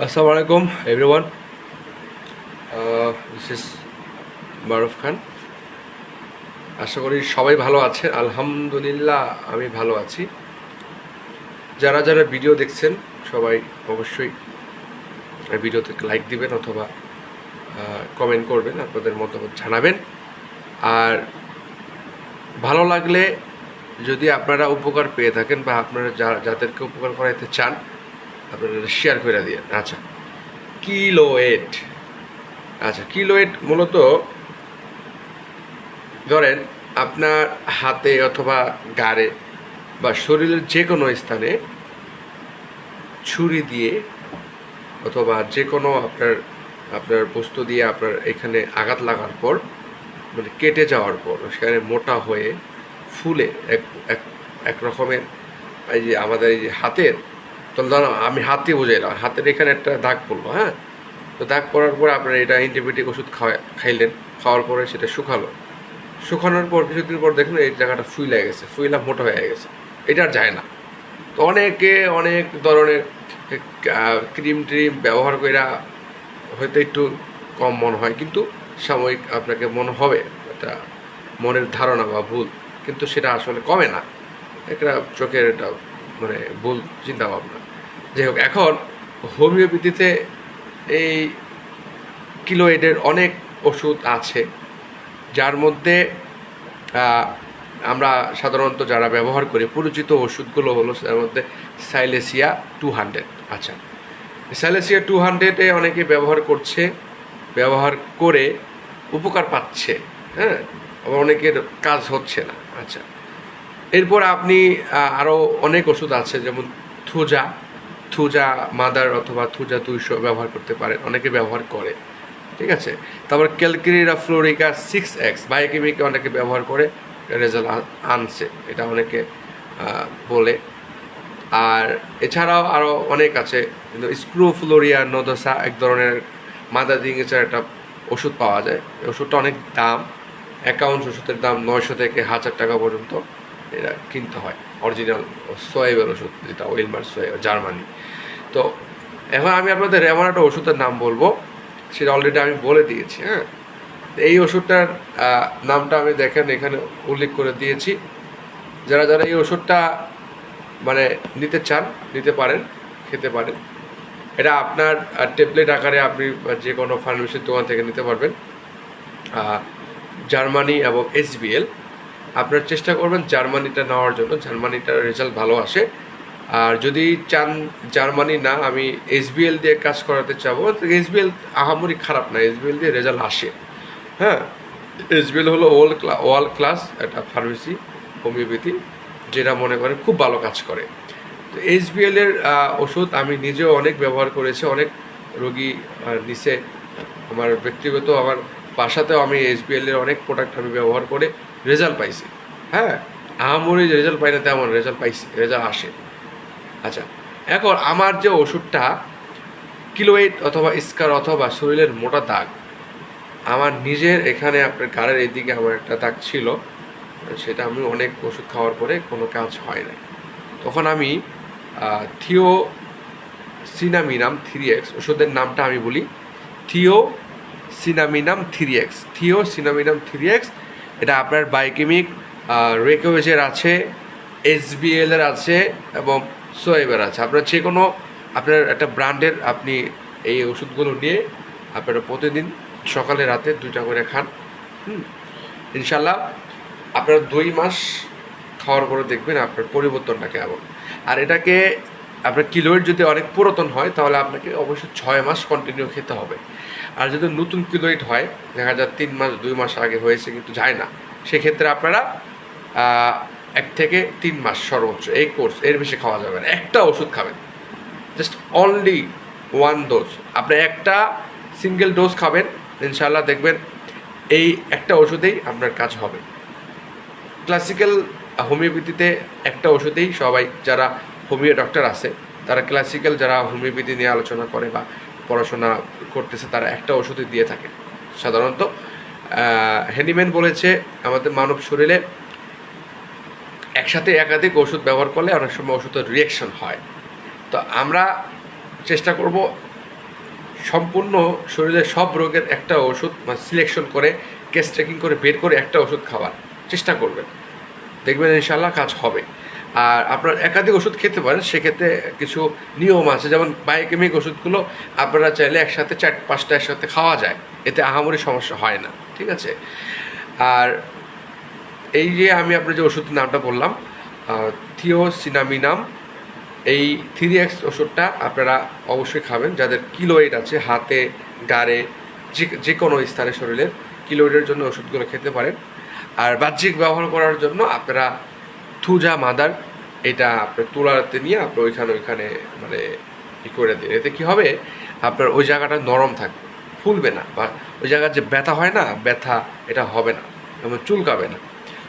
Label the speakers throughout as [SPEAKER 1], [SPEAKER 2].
[SPEAKER 1] আসসালামু আলাইকুম everyone this is Maruf Khan আশা করি সবাই ভালো আছে আলহামদুলিল্লাহ, আমি ভালো আছি। যারা যারা ভিডিও দেখছেন, সবাই অবশ্যই ভিডিওতে লাইক দিবেন অথবা কমেন্ট করবেন, আপনাদের মতামত জানাবেন। আর ভালো লাগলে যদি আপনারা উপকার পেয়ে থাকেন বা আপনারা যা- যাদেরকে উপকার করাইতে চান আপনারা শেয়ার করে দিয়ে আচ্ছা কিলোয়েট আচ্ছা কিলোয়েট মূলত, ধরেন আপনার হাতে অথবা গাড়ে বা শরীরের যে কোনো স্থানে ছুরি দিয়ে অথবা যে কোনো আপনার আপনার বস্তু দিয়ে আপনার এখানে আঘাত লাগার পর মানে কেটে যাওয়ার পর, সেখানে মোটা হয়ে ফুলে এক এক রকমের এই যে আমাদের এই যে হাতের তো ধরো, আমি হাত বুঝাইলাম হাতের এখানে একটা দাগ পড়ল হ্যাঁ? তো দাগ পড়ার পরে আপনার এটা অ্যান্টিবায়োটিক ওষুধ খাওয়া, খাইলেন। খাওয়ার পরে সেটা শুকালো। শুকানোর পর কিছুদিন পর দেখুন এই জায়গাটা ফুইলা গেছে, ফুইলা মোটা হয়ে গেছে। এটা আর যায় না। তো অনেকে অনেক ধরনের ক্রিম ট্রিম ব্যবহার কইরা হয়তো একটু কম মনে হয়, কিন্তু সাময়িক আপনাকে মনে হবে এটা মনের ধারণা বা ভুল। কিন্তু সেটা আসলে কমে না। একটা চোখের এটা মানে ভুল চিন্তা ভাবনা যাই হোক, এখন হোমিওপ্যাথিতে এই কিলোয়েডের অনেক ওষুধ আছে, যার মধ্যে আমরা সাধারণত যারা ব্যবহার করি, পরিচিত ওষুধগুলো হলো তার মধ্যে সাইলেসিয়া টু হান্ড্রেড আচ্ছা সাইলেসিয়া টু হান্ড্রেডে অনেকে ব্যবহার করছে, ব্যবহার করে উপকার পাচ্ছে হ্যাঁ? আবার অনেকের কাজ হচ্ছে না আচ্ছা। এরপর আপনি আরও অনেক ওষুধ আছে, যেমন থুজা। থুজা মাদার অথবা থুজা দুইশো ব্যবহার করতে পারেন, অনেকে ব্যবহার করে, ঠিক আছে? তারপর ক্যালকেরিরা ফ্লোরিকা সিক্স এক্স বায়োকেমিকে অনেকে ব্যবহার করে, রেজাল্ট আনছে, এটা অনেকে বলে। আর এছাড়াও আরও অনেক আছে, কিন্তু স্ক্রুফ্লোরিয়া নোদোসা এক ধরনের মাদা দিঙ্গেচার একটা ওষুধ পাওয়া যায়। ওষুধটা অনেক দাম অ্যাকাউন্ট ওষুধের দাম নয়শো থেকে হাজার টাকা পর্যন্ত। এটা কিনতে হয়। অরিজিনাল সোয়েবের ওষুধ, যেটা ওয়েলমার সোয়েব জার্মানি। তো এখন আমি আপনাদের এমন একটা ওষুধের নাম বলব, সেটা অলরেডি আমি বলে দিয়েছি হ্যাঁ? এই ওষুধটার নামটা আমি দেখেন, এখানে উল্লেখ করে দিয়েছি। যারা যারা এই ওষুধটা মানে নিতে চান, নিতে পারেন, খেতে পারেন। এটা আপনার ট্যাবলেট আকারে আপনি যে কোনো ফার্মেসির দোকান থেকে নিতে পারবেন। জার্মানি এবং এসবিএল আপনার চেষ্টা করবেন জার্মানিটা নেওয়ার জন্য। জার্মানিটার রেজাল্ট ভালো আসে। আর যদি চান জার্মানি না আমি এসবিএল দিয়ে কাজ করাতে চাবো। এসবিএল আহামরি খারাপ না এসবিএল দিয়ে রেজাল্ট আসে। হ্যাঁ এস এসবিএল হলো ওয়ার্ল্ড ক্লা ওয়ার্ল্ড ক্লাস একটা ফার্মেসি হোমিওপ্যাথি যেটা মনে করেন খুব ভালো কাজ করে। তো এর আহ, ওষুধ আমি নিজেও অনেক ব্যবহার করেছি অনেক রোগী নিচে আমার ব্যক্তিগত আমার বাসাতেও আমি এইচবিএল এর অনেক প্রোডাক্ট আমি ব্যবহার করে রেজাল্ট পাইছি। হ্যাঁ আহামরি রেজাল্ট পাই না তেমন রেজাল্ট পাইছি, রেজাল্ট আসে। আচ্ছা এখন আমার যে ওষুধটা কিলোয়েট অথবা স্কার অথবা শরীরের মোটা দাগ, আমার নিজের এখানে আপনার গাড়ের এদিকে আমার একটা দাগ ছিল, সেটা আমি অনেক ওষুধ খাওয়ার পরে কোনো কাজ হয় না তখন আমি থিও সিনামিনাম থ্রি এক্স, ওষুধের নামটা আমি বলি thiosinaminum three X thiosinaminum three X এটা আপনার বাইকেমিক রেকোভেজের আছে, এসবিএল এর আছে এবং সোয়েবের আছে। আপনার যে কোনো আপনার একটা ব্র্যান্ডের আপনি এই ওষুধগুলো নিয়ে আপনারা প্রতিদিন সকালে, রাতে দুইটা করে খান। হুম ইনশাল্লাহ আপনার দুই মাস খাওয়ার পরে দেখবেন আপনার পরিবর্তনটা কেমন। আর এটাকে আপনার কিলোয়ের যদি অনেক পুরাতন হয়, তাহলে আপনাকে অবশ্যই ছয় মাস কন্টিনিউ খেতে হবে। আর যদি নতুন কিলোয়েট হয়, দেখা যায় তিন মাস, দুই মাস আগে হয়েছে, কিন্তু যায় না। সেক্ষেত্রে আপনারা এক থেকে তিন মাস সর্বোচ্চ এই কোর্স, এর বেশি খাওয়া যাবে না। একটা ওষুধ খাবেন। জাস্ট অনলি ওয়ান ডোজ আপনি একটা সিঙ্গেল ডোজ খাবেন ইনশাল্লাহ দেখবেন এই একটা ওষুধেই আপনার কাজ হবে। ক্লাসিক্যাল হোমিওপ্যাথিতে একটা ওষুধেই সবাই, যারা হোমিও ডক্টর আছে, তারা ক্লাসিক্যাল যারা হোমিওপ্যাথি নিয়ে আলোচনা করে বা পড়াশোনা করতেছে, তারা একটা ওষুধই দিয়ে থাকে। সাধারণত হ্যান্ডিম্যান বলেছে, আমাদের মানব শরীরে একসাথে একাধিক ওষুধ ব্যবহার করলে অনেক সময় ওষুধের রিয়াকশন হয়। তো আমরা চেষ্টা করব সম্পূর্ণ শরীরের সব রোগের একটা ওষুধ মানে সিলেকশন করে কেস ট্রেকিং করে, বের করে একটা ওষুধ খাওয়ার। চেষ্টা করবেন। দেখবেন ইনশাল্লাহ কাজ হবে। আর আপনার একাধিক ওষুধ খেতে পারেন, সেক্ষেত্রে কিছু নিয়ম আছে। যেমন বায়োকেমিক ওষুধগুলো আপনারা চাইলে একসাথে চার, পাঁচটা একসাথে খাওয়া যায়। এতে আহামরি সমস্যা হয় না, ঠিক আছে? আর এই যে আমি আপনার যে ওষুধের নামটা বললাম থিওসিনামিনাম, এই থ্রি এক্স ওষুধটা আপনারা অবশ্যই খাবেন। যাদের কিলোয়েড আছে, হাতে, গাড়ে, যে যে কোনো স্থানে শরীরের, কিলোয়েডের জন্য ওষুধগুলো খেতে পারেন। আর বাহ্যিক ব্যবহার করার জন্য আপনারা থুজা মাদার, এটা আপনার তুলাতে নিয়ে আপনার ওইখানে ওইখানে মানে ই করে দিন। এতে কী হবে? আপনার ওই জায়গাটা নরম থাকবে, ফুলবে না বা ওই জায়গার যে ব্যথা হয় না, ব্যথা এটা হবে না, এবং চুলকাবে না।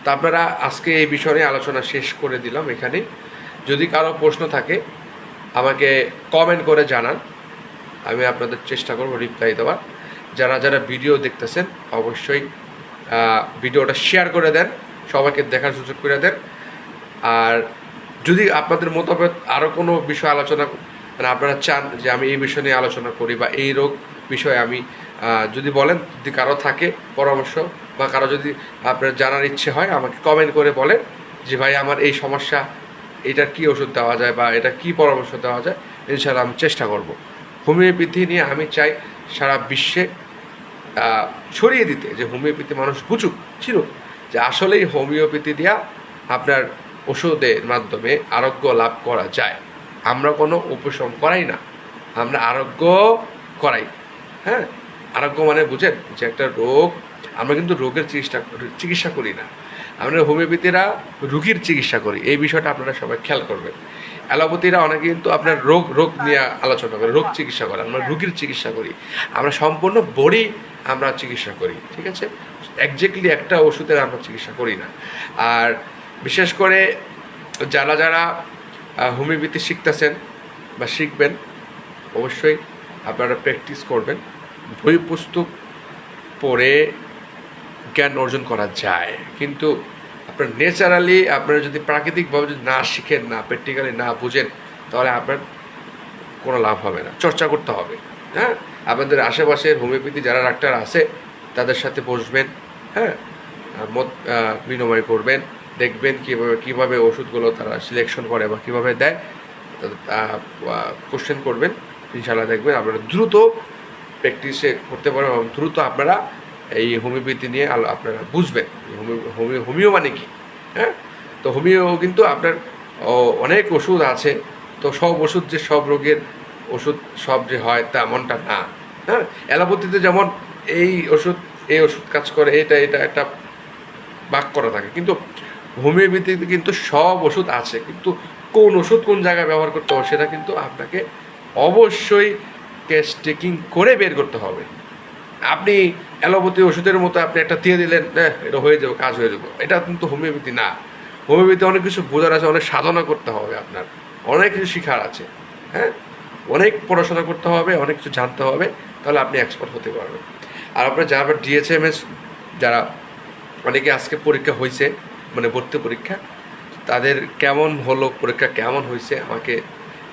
[SPEAKER 1] তো আপনারা আজকে এই বিষয় আলোচনা শেষ করে দিলাম এখানে। যদি কারও প্রশ্ন থাকে, আমাকে কমেন্ট করে জানান। আমি আপনাদের চেষ্টা করব রিপ্লাই দেওয়ার। যারা যারা ভিডিও দেখতেছেন, অবশ্যই ভিডিওটা শেয়ার করে দেন, সবাইকে দেখার সুযোগ করে দেন। আর যদি আপনাদের মোতাবেক আরও কোনো বিষয় আলোচনা মানে আপনারা চান যে আমি এই বিষয় নিয়ে আলোচনা করি বা এই রোগ বিষয়ে আমি যদি বলেন, যদি কারও থাকে পরামর্শ বা কারও যদি আপনার জানার ইচ্ছে হয়, আমাকে কমেন্ট করে বলেন যে ভাই আমার এই সমস্যা, এটার কি ওষুধ দেওয়া যায় বা এটা কি পরামর্শ দেওয়া যায় ইনশাল্লাহ আমি চেষ্টা করব। হোমিওপ্যাথি নিয়ে আমি চাই সারা বিশ্বে ছড়িয়ে দিতে যে হোমিওপ্যাথি মানুষ বুঝুক, চিনুক যে আসলেই হোমিওপ্যাথি দিয়া আপনার ওষুধের মাধ্যমে আরোগ্য লাভ করা যায়। আমরা কোনো উপশম করাই না। আমরা আরোগ্য করাই। হ্যাঁ? আরোগ্য মানে বুঝেন যে একটা রোগ, আমরা কিন্তু রোগের চিকিৎসা চিকিৎসা করি না। আমরা হোমিওপ্যাথিরা রুগীর চিকিৎসা করি। এই বিষয়টা আপনারা সবাই খেয়াল করবেন। অ্যালোপ্যাথিরা অনেকে কিন্তু আপনার রোগ রোগ নিয়ে আলোচনা করে, রোগ চিকিৎসা করে। আমরা রুগীর চিকিৎসা করি। আমরা সম্পূর্ণ বডি আমরা চিকিৎসা করি, ঠিক আছে? একজ্যাক্টলি একটা ওষুধের আমরা চিকিৎসা করি না। আর বিশেষ করে যারা যারা হোমিওপ্যাথি শিখতেছেন বা শিখবেন, অবশ্যই আপনারা প্র্যাকটিস করবেন। বই পুস্তক পড়ে জ্ঞান অর্জন করা যায়। কিন্তু আপনার ন্যাচারালি আপনারা যদি প্রাকৃতিকভাবে যদি না শিখেন, না প্র্যাকটিক্যালি না বুঝেন, তাহলে আপনার কোনো লাভ হবে না। চর্চা করতে হবে হ্যাঁ? আপনাদের আশেপাশের হোমিওপ্যাথি যারা ডাক্তার আছে, তাদের সাথে বসবেন হ্যাঁ? মত বিনিময় করবেন। দেখবেন কীভাবে কীভাবে ওষুধগুলো তারা সিলেকশন করে বা কীভাবে দেয় কোশ্চেন করবেন। ইনশাল্লাহ দেখবেন আপনারা দ্রুত প্র্যাকটিসে করতে পারবেন এবং দ্রুত আপনারা এই হোমিওপ্যাথি নিয়ে আপনারা বুঝবেন। হোমিও হোমিও মানে কি? হ্যাঁ? তো হোমিও কিন্তু আপনার অনেক ওষুধ আছে। তো সব ওষুধ যে সব রোগের ওষুধ সব যে হয় তেমনটা না। হ্যাঁ? অ্যালোপ্যাথিতে যেমন এই ওষুধ এই ওষুধ কাজ করে, এটা এটা একটা বাক করা থাকে। কিন্তু হোমিওপ্যাথিতে কিন্তু সব ওষুধ আছে কিন্তু কোন ওষুধ কোন জায়গায় ব্যবহার করতে হবে সেটা কিন্তু আপনাকে অবশ্যই কেস টেকিং করে বের করতে হবে। আপনি অ্যালোপ্যাথি ওষুধের মতো আপনি একটা দিয়ে দিলেন "এহ, এটা হয়ে যাবে কাজ হয়ে যাবে। এটা কিন্তু হোমিওপ্যাথি না। হোমিওপ্যাথি অনেক কিছু বোঝার আছে অনেক সাধনা করতে হবে আপনার। অনেক কিছু শেখার আছে হ্যাঁ? অনেক পড়াশোনা করতে হবে অনেক কিছু জানতে হবে তাহলে আপনি এক্সপার্ট হতে পারবেন। আর আপনার যারা ডিএচএমএস যারা অনেকে আজকে পরীক্ষা হয়েছে মানে ভর্তি পরীক্ষা, তাদের কেমন হলো, পরীক্ষা কেমন হয়েছে, আমাকে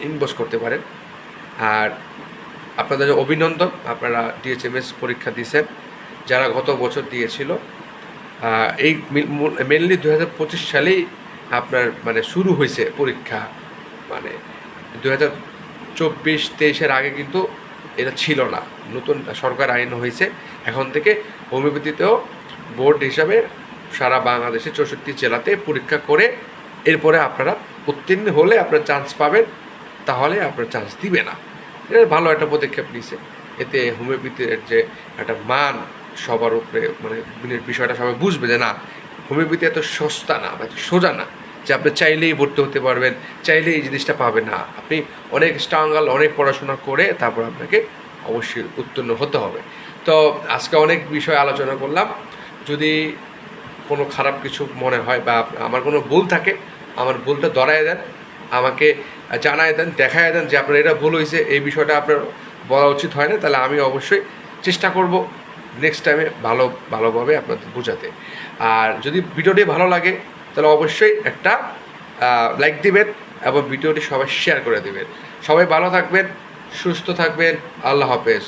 [SPEAKER 1] ইনবক্স করতে পারেন। আর আপনাদের অভিনন্দন, আপনারা ডিএচএমএস পরীক্ষা দিয়েছেন, যারা গত বছর দিয়েছিল। এই মেনলি দু হাজার পঁচিশ সালেই আপনার মানে শুরু হয়েছে পরীক্ষা। মানে দু হাজার চব্বিশ, তেইশের আগে কিন্তু এটা ছিল না। নতুন সরকার আইন হয়েছে। এখন থেকে হোমিওপ্যাথিতেও বোর্ড হিসাবে সারা বাংলাদেশে চৌষট্টি জেলাতে পরীক্ষা করে এরপরে আপনারা উত্তীর্ণ হলে আপনার চান্স পাবেন, তাহলে আপনার চান্স দিবে না। এটা ভালো একটা পদক্ষেপ নিয়েছে। এতে হোমিওপ্যাথির যে একটা মান সবার উপরে মানে বিনে- বিষয়টা সবাই বুঝবে যে না হোমিওপ্যাথি এত সস্তা না বা সোজা না যে আপনি চাইলেই ভর্তি হতে পারবেন, চাইলেই এই জিনিসটা পাবেন না। আপনি অনেক স্ট্রাঙ্গাল, অনেক পড়াশোনা করে তারপর আপনাকে অবশ্যই উত্তীর্ণ হতে হবে। তো আজকে অনেক বিষয় আলোচনা করলাম। যদি কোনো খারাপ কিছু মনে হয় বা আমার কোনো ভুল থাকে, আমার ভুলটা ধরায় দেন, আমাকে জানায় দেন দেখায় দেন যে আপনার এটা ভুল হয়েছে এই বিষয়টা আপনার বলা উচিত হয় না, তাহলে আমি অবশ্যই চেষ্টা করব নেক্সট টাইমে ভালো, ভালোভাবে আপনাদের বোঝাতে। আর যদি ভিডিওটি ভালো লাগে, তাহলে অবশ্যই একটা লাইক দিবেন এবং ভিডিওটি সবাই শেয়ার করে দেবেন। সবাই ভালো থাকবেন, সুস্থ থাকবেন, আল্লাহ হাফেজ।